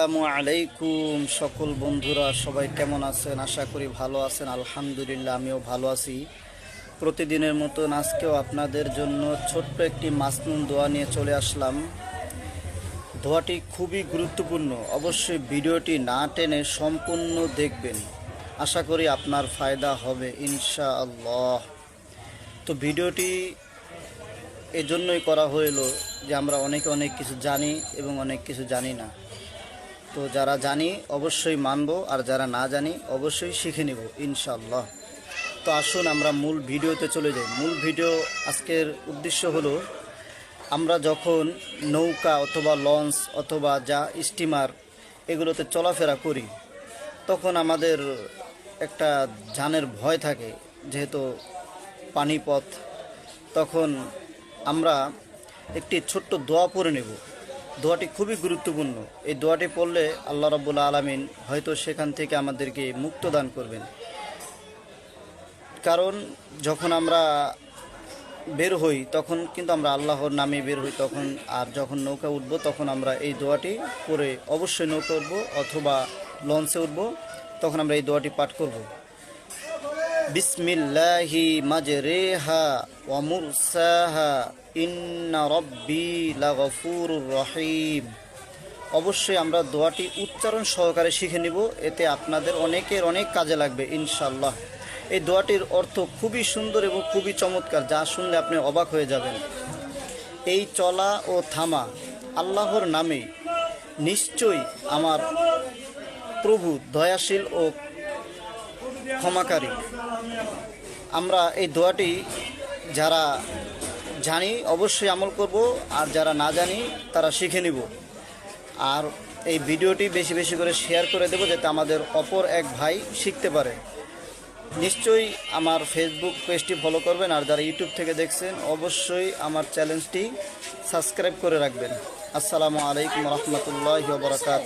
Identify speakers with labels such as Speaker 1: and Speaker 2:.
Speaker 1: আসসালামু আলাইকুম সকল বন্ধুরা, সবাই কেমন আছেন? আশা করি ভালো আছেন, আলহামদুলিল্লাহ আমিও ভালো আছি। প্রতিদিনের মতন আজকেও আপনাদের জন্য ছোট্ট একটি মাসনুন দোয়া নিয়ে চলে আসলাম। দোয়াটি খুবই গুরুত্বপূর্ণ, অবশ্যই ভিডিওটি না টেনে সম্পূর্ণ দেখবেন। আশা করি আপনার ফায়দা হবে ইনশা আল্লাহ তো ভিডিওটি এজন্যই করা হইল যে আমরা অনেকে অনেক কিছু জানি এবং অনেক কিছু জানি না। তো যারা জানি অবশ্যই মানব, আর যারা না জানি অবশ্যই শিখে নেব ইনশাল্লাহ তো আসুন আমরা মূল ভিডিওতে চলে যাই। মূল ভিডিও আজকের উদ্দেশ্য হলো, আমরা যখন নৌকা অথবা লঞ্চ অথবা যা স্টিমার এগুলোতে চলাফেরা করি, তখন আমাদের একটা জানের ভয় থাকে, যেহেতু পানিপথ, তখন আমরা একটি ছোট্ট দোয়া পরে নেব। দোয়াটি খুবই গুরুত্বপূর্ণ। এই দোয়াটি পড়লে আল্লাহ রাব্বুল আলামিন হয়তো সেখান থেকে আমাদেরকে মুক্ত দান করবেন। কারণ যখন আমরা বের হই, তখন কিন্তু আমরা আল্লাহর নামে বের হই, তখন আর যখন নৌকা উঠবো, তখন আমরা এই দোয়াটি পরে অবশ্যই নৌকা উঠবো অথবা লঞ্চে উঠবো, তখন আমরা এই দোয়াটি পাঠ করব। বিসমিল্লাহি মাজরেহা ওয়া মুরসাহা। ইন্না রহিম। অবশ্যই আমরা দোয়াটি উচ্চারণ সহকারে শিখে নিব, এতে আপনাদের অনেকের অনেক কাজে লাগবে ইনশাল্লাহ এই দোয়াটির অর্থ খুবই সুন্দর এবং খুবই চমৎকার, যা শুনলে আপনি অবাক হয়ে যাবেন। এই চলা ও থামা আল্লাহর নামে নিশ্চয়ই আমার প্রভু দয়াশীল ও ক্ষমাকারী। আমরা এই দোয়াটি যারা জানি অবশ্যই আমল করব, আর যারা না জানি তারা শিখে নিব। আর এই ভিডিওটি বেশি বেশি করে শেয়ার করে দেবো যাতে আমাদের অপর এক ভাই শিখতে পারে। নিশ্চয়ই আমার ফেসবুক পেজটি ফলো করবেন, আর যারা ইউটিউব থেকে দেখছেন, অবশ্যই আমার চ্যালেঞ্জটি সাবস্ক্রাইব করে রাখবেন। আসসালামু আলাইকুম রহমতুল্লাহ বরকাত